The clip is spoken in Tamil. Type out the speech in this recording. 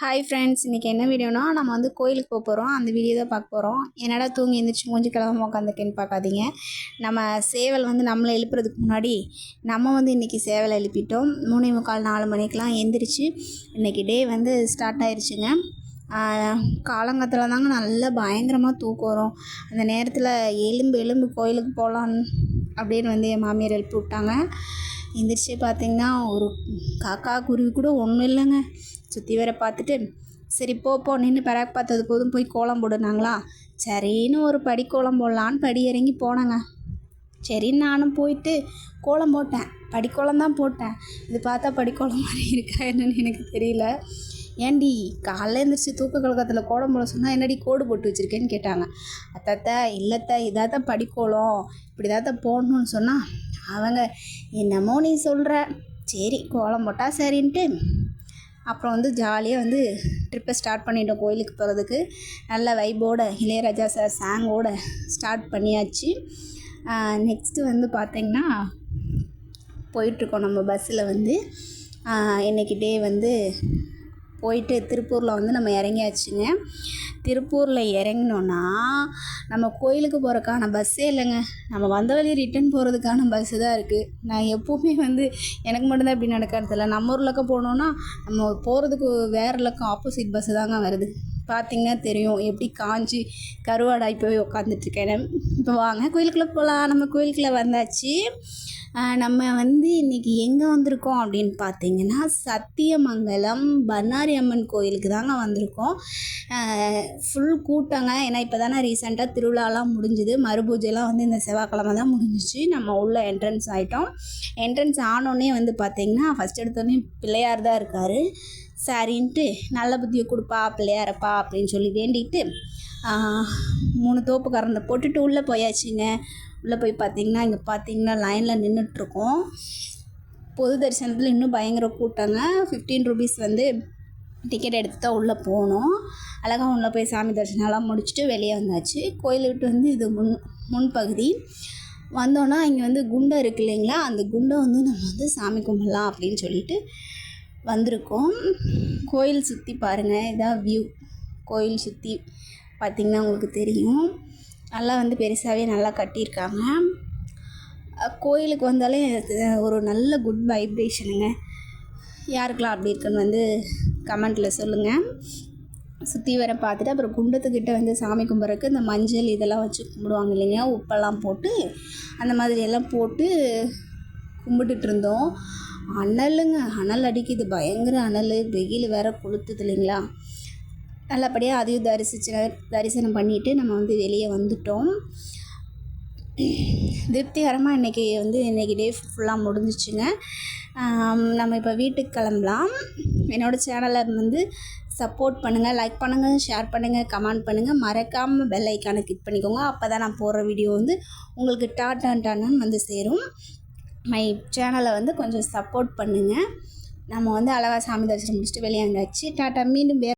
ஹாய் ஃப்ரெண்ட்ஸ் இன்றைக்கி என்ன வீடியோனா நம்ம வந்து கோயிலுக்கு போக போகிறோம் அந்த வீடியோ தான் பார்க்க போகிறோம் என்னடா தூங்கி எழுந்திரிச்சு மூஞ்சி கிளம்ப உட்காந்துருக்கேன்னு பார்க்காதீங்க. நம்ம சேவல் வந்து நம்மளை எழுப்புறதுக்கு முன்னாடி நம்ம வந்து இன்றைக்கி சேவலை எழுப்பிட்டோம். மூணே முக்கால் நாலு மணிக்கெலாம் எந்திரிச்சு இன்றைக்கி டே வந்து ஸ்டார்ட் ஆயிடுச்சுங்க காலங்கத்தில் தாங்க நல்லா பயங்கரமாக தூக்கம் வரும். அந்த நேரத்தில் எலும்பு எலும்பு கோயிலுக்கு போகலான்னு அப்படின்னு வந்து என் மாமியார் எழுப்பி விட்டாங்க. எந்திரிச்சு பார்த்திங்கன்னா ஒரு காக்கா குருவி கூட ஒன்றும் இல்லைங்க. சுற்றி வர பார்த்துட்டு சரி போ போ நின்று பிறகு பார்த்தது போதும் போய் கோலம் போடுனாங்களா சரின்னு ஒரு படி கோலம் போடலான்னு படி இறங்கி போனேங்க. சரின்னு நானும் போயிட்டு கோலம் போட்டேன். படிக்கோலம் தான் போட்டேன். இது பார்த்தா படிக்கோலம் மாதிரி இருக்கா என்னன்னு எனக்கு தெரியல. ஏன்டி காலைல எழுந்திரிச்சி தூக்க கழகத்தில் கோலம் போட சொன்னால் என்னடி கோடு போட்டு வச்சுருக்கேன்னு கேட்டாங்க. அத்தத்த இதாக தான் படிக்கோலம் இப்படி தான் போடணும்னு சொன்னால் அவங்க என்னமோ நீ சொல்கிற சரி கோலம் போட்டால் சரின்ட்டு அப்புறம் வந்து ஜாலியாக வந்து ட்ரிப்பை ஸ்டார்ட் பண்ணிட்டோம் கோயிலுக்கு போகிறதுக்கு நல்ல வைபோட இளையராஜா சார் சாங்கோட ஸ்டார்ட் பண்ணியாச்சு. நெக்ஸ்ட்டு வந்து பார்த்திங்கன்னா போயிட்டுருக்கோம் நம்ம பஸ்ஸில் வந்து. இன்றைக்கி டே வந்து போயிட்டு திருப்பூரில் வந்து நம்ம இறங்கியாச்சுங்க. திருப்பூரில் இறங்கினோன்னா நம்ம கோயிலுக்கு போகிறக்கான பஸ்ஸே இல்லைங்க. நம்ம வந்த வழி ரிட்டன் போகிறதுக்கான பஸ்ஸு தான் இருக்குது நான் எப்போவுமே வந்து எனக்கு மட்டும்தான் இப்படி நடக்கிறதில்ல நம்ம ஊர்லக்க போனோன்னா நம்ம போகிறதுக்கு வேறு லக்கம் ஆப்போசிட் பஸ்ஸு தாங்க வருது. பார்த்திங்கன்னா தெரியும் எப்படி காஞ்சி கருவாடாய் போய் உட்காந்துட்ருக்கேன் இப்போ வாங்க கோயிலுக்குள்ளே போகலாம் நம்ம கோயிலுக்குள்ளே வந்தாச்சு. நம்ம வந்து இன்றைக்கி எங்கே வந்திருக்கோம் அப்படின்னு பார்த்தீங்கன்னா சத்தியமங்கலம் பண்ணாரி அம்மன் கோயிலுக்கு தாங்க வந்திருக்கோம். ஃபுல் கூட்டங்க. ஏன்னா இப்போ தானே ரீசெண்டாக திருவிழாலாம் முடிஞ்சுது. மறுபூஜைலாம் வந்து இந்த செவ்வாய்க்கிழமை தான் முடிஞ்சிச்சு. நம்ம உள்ளே என்ட்ரன்ஸ் ஆகிட்டோம் என்ட்ரன்ஸ் ஆனோடனே வந்து பார்த்திங்கன்னா ஃபஸ்ட் எடுத்தோடனே பிள்ளையார் தான் இருக்கார். சரின்ட்டு நல்ல புத்தியை கொடுப்பா பிள்ளையாரப்பா அப்படின்னு சொல்லி வேண்டிட்டு மூணு தோப்பு கறந்த போட்டுட்டு உள்ளே போயாச்சுங்க. உள்ளே போய் பார்த்தீங்கன்னா இங்கே பார்த்தீங்கன்னா லைனில் நின்றுட்டுருக்கோம் பொது தரிசனத்தில் இன்னும் பயங்கர கூட்டங்க. ஃபிஃப்டீன் ருபீஸ் வந்து டிக்கெட் எடுத்து தான் உள்ளே போனோம். அழகாக உள்ளே போய் சாமி தரிசனம்லாம் முடிச்சுட்டு வெளியே வந்தாச்சு. கோயில் விட்டு வந்து இது முன் முன்பகுதி வந்தோன்னா இங்கே வந்து குண்டை இருக்கு இல்லைங்களா? அந்த குண்டை வந்து நம்ம வந்து சாமி கும்பிடலாம் அப்படின்னு சொல்லிட்டு வந்திருக்கோம். கோயில் சுற்றி பாருங்கள் இதான் வியூ கோயில் சுற்றி பார்த்திங்கன்னா உங்களுக்கு தெரியும். நல்லா வந்து பெருசாகவே நல்லா கட்டியிருக்காங்க. கோயிலுக்கு வந்தாலே ஒரு நல்ல குட் வைப்ரேஷனுங்க யாருக்கெல்லாம் அப்படி இருக்குன்னு வந்து கமெண்ட்டில் சொல்லுங்கள் சுற்றி வர பார்த்துட்டு அப்புறம் குண்டத்துக்கிட்ட வந்து சாமி கும்பிட்றதுக்கு இந்த மஞ்சள் இதெல்லாம் வச்சு கும்பிடுவாங்க இல்லைங்க. உப்பெல்லாம் போட்டு அந்த மாதிரி எல்லாம் போட்டு கும்பிட்டுட்டு இருந்தோம். அனலுங்க அனல் அடிக்குது. பயங்கர அனல். வெயில் வேற கொளுத்துது இல்லைங்களா? நல்லபடியாக அதையும் தரிசிச்சு தரிசனம் பண்ணிவிட்டு நம்ம வந்து வெளியே வந்துட்டோம். திருப்திகரமாக இன்றைக்கி வந்து இன்றைக்கி டே ஃபுல்லாக முடிஞ்சிச்சுங்க. நம்ம இப்போ வீட்டுக்கு கிளம்பலாம். என்னோடய சேனலை வந்து சப்போர்ட் பண்ணுங்கள் லைக் பண்ணுங்கள் ஷேர் பண்ணுங்கள் கமெண்ட் பண்ணுங்கள் மறக்காமல் பெல் ஐக்கானை கிளிக் பண்ணிக்கோங்க. அப்போ தான் நான் போடுற வீடியோ வந்து உங்களுக்கு டாட்டான் டான்னு வந்து சேரும். மை சேனலை வந்து கொஞ்சம் சப்போர்ட் பண்ணுங்கள் நம்ம வந்து அழகா சாமி தரிசனம் முடிச்சுட்டு வெளியே வந்தாச்சு டாட்டா மீண்டும் வேறு